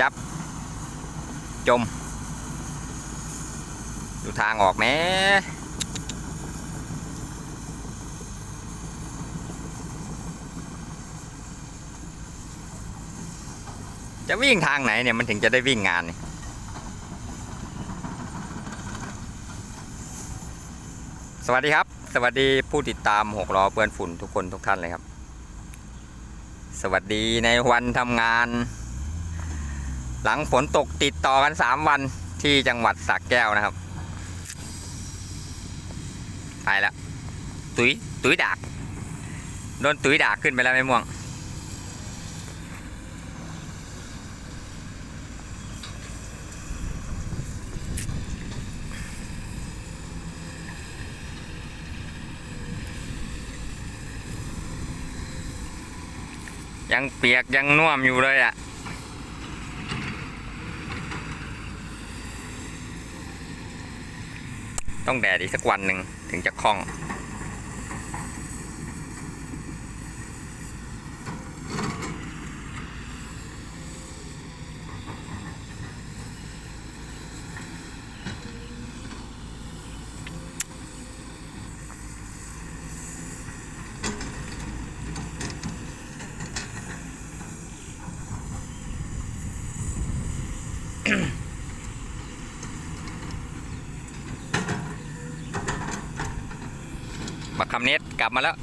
ยับ จม ดูทางออกแหมจะวิ่งทางไหนเนี่ยมันถึงจะได้วิ่งงานนี่สวัสดีครับ สวัสดีผู้ติดตามหกล้อเปื้อนฝุ่นทุกคนทุกท่านเลยครับ สวัสดีในวันทำงาน หลังฝนตกติดต่อกัน 3 วันที่จังหวัดสระแก้วนะครับ ไปแล้วตุยตุยดากโดนตุยดากขึ้นไปแล้วไม่ม่วง ยังเปียกยังน่วมอยู่เลยอะ่ะ ต้องแดดอีกสักวันหนึ่งถึงจะคล่องบั กคำเน็ตกลับมาแล้ว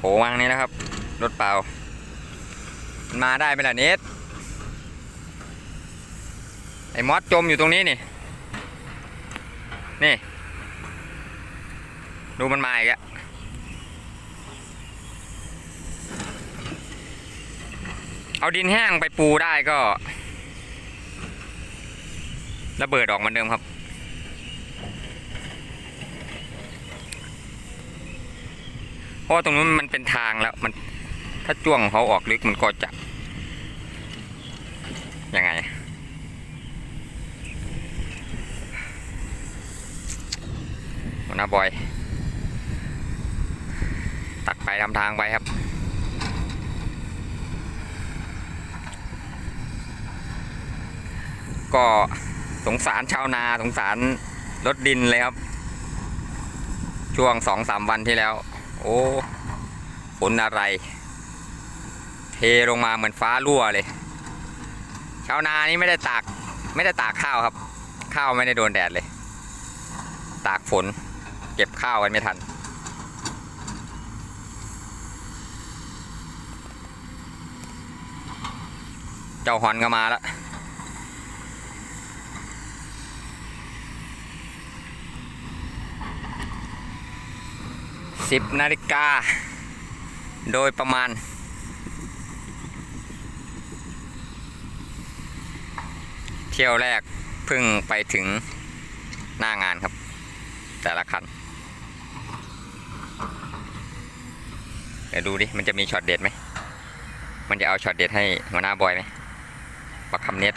โหวางนี้นะครับ รถเปล่า มาได้ไหมล่ะเน็ตไอ้มอสจมอยู่ตรงนี้นี่ นี่ ดูมันมาอีกอะ เอาดินแห้งไปปูได้ก็ระเบิดออกเหมือนเดิมครับ เพราะว่าตรงนู้นมันเป็นทางแล้ว มันถ้าจ้วงเขาออกลึกมันก็จะยังไง หัวหน้าบอย ตักไปทำทางไปครับ ก็สงสารชาวนาสงสารรถดินเลยครับ ช่วงสองสามวันที่แล้ว โอ้ฝนอะไร เทลงมาเหมือนฟ้ารั่วเลย ชาวนานี่ไม่ได้ตากไม่ได้ตากข้าวครับ ข้าวไม่ได้โดนแดดเลย ตากฝน เก็บข้าวกันไม่ทันเจ้าฮอนก็มาแล้ว สิบนาฬิกา โดยประมาณ เที่ยวแรกเพิ่งไปถึงหน้างานครับ แต่ละคัน เดี๋ยวดูดิ มันจะมีช็อตเด็ดไหม มันจะเอาช็อตเด็ดให้หัวหน้าบอยไหมปักคำเน็ต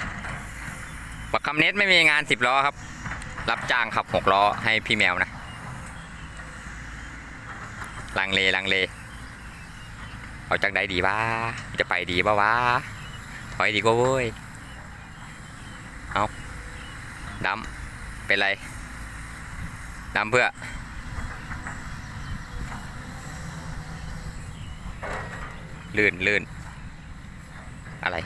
ปักคำเน็ตไม่มีงานสิบล้อครับ รับจ้างขับหกล้อให้พี่แมวนะ ลังเลลังเล เอาจากใดดีวะจะไปดีปะวะถอยดีกว่าเว้ย เอาดำเป็นไรดำเพื่อ ลื่นลื่นอะไร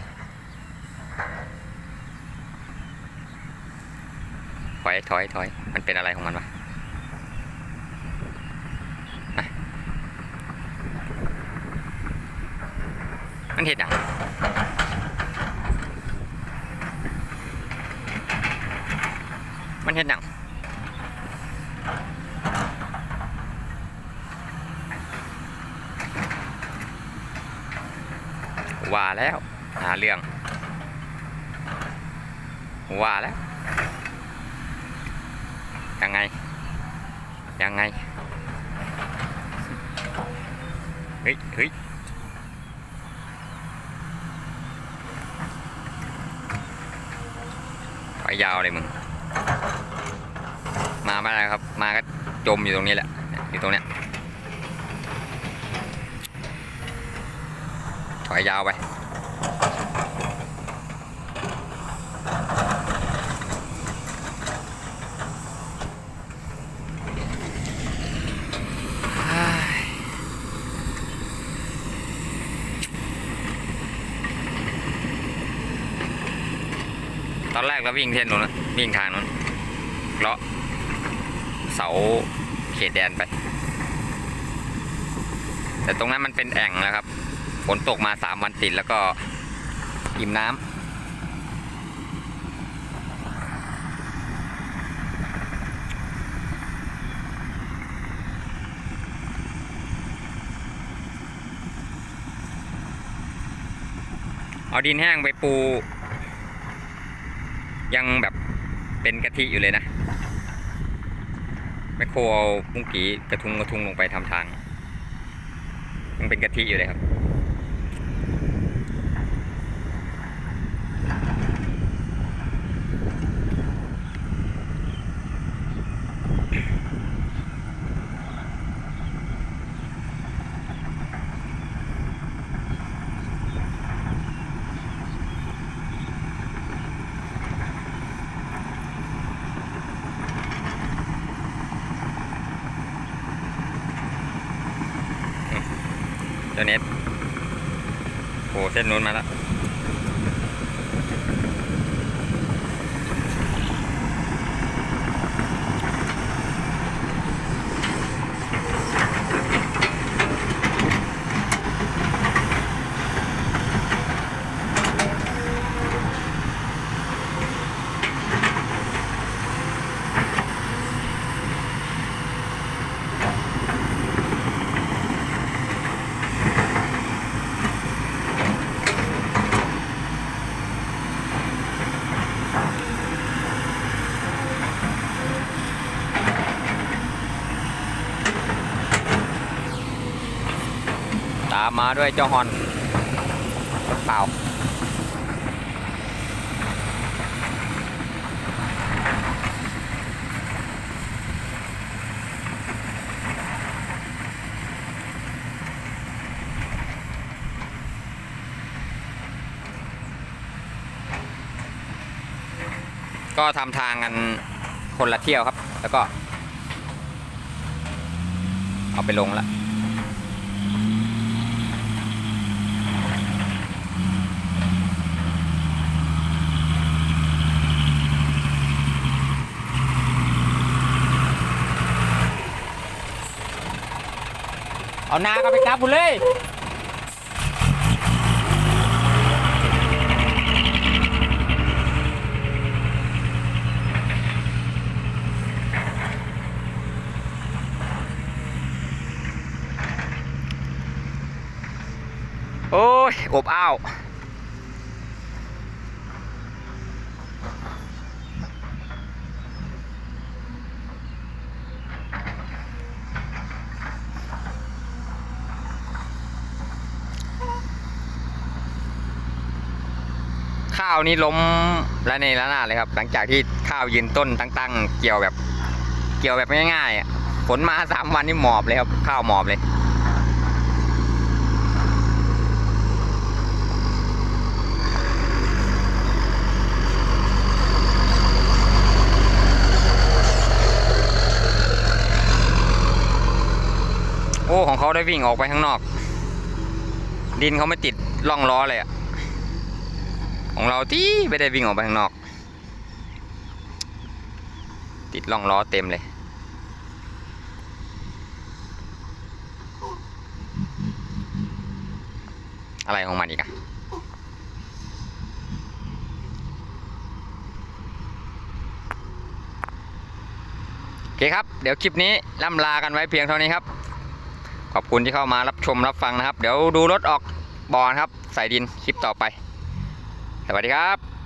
ถอยถอยถอยมันเป็นอะไรของมันวะ เห็ดหยังมันเห็ดหยังว่าแล้ว หาเรื่อง ว่าแล้ว ยังไง ยังไง เฮ้ยเฮ้ย ยาวเลยมึง มาไม่ได้ครับ มาก็จมอยู่ตรงนี้แหละ อยู่ตรงเนี้ยถอยยาวไป ตอนแรกเราวิ่งเส้นนู้นนะวิ่งทางนู้นเลาะเสาเขตแดนไป แต่ตรงนั้นมันเป็นแอ่งนะครับฝนตกมาสามวันติดแล้วก็อิ่มน้ำเอาดินแห้งไปปู ยังแบบเป็นกะทิอยู่เลยนะแมคโครเอามุ้งกีกระทุงกระทุงลงไปทำทางยังเป็นกะทิอยู่เลยครับ ตัวนี้โอ้เส้นนู้นมาแล้ว ตามมาด้วยเจ้าฮอนรถเปล่าก็ทำทางกันคนละเที่ยวครับ แล้วก็ เอาไปลงแล้ว เอานาก็ไปกลับคุณเลยโอ้ย อบอ้าว ข้าวนี่ล้มและในละนาดเลยครับ หลังจากที่ข้าวยืนต้นตั้งๆ เกี่ยวแบบ เกี่ยวแบบง่ายๆฝนมาสามวันนี่หมอบเลยครับ ข้าวหมอบเลยโอ้ ของเขาได้วิ่งออกไปข้างนอก ดินเขาไม่ติดร่องล้อเลยอะ ของเราที่ไม่ได้วิ่งออกไปข้างนอก ติดร่องล้อเต็มเลย อะไรของมันอีกอะโอเคครับ เดี๋ยวคลิปนี้ล่ำลากันไว้เพียงเท่านี้ครับ ขอบคุณที่เข้ามารับชมรับฟังนะครับ เดี๋ยวดูรถออกบอลครับ ใส่ดินคลิปต่อไป สวัสดีครับ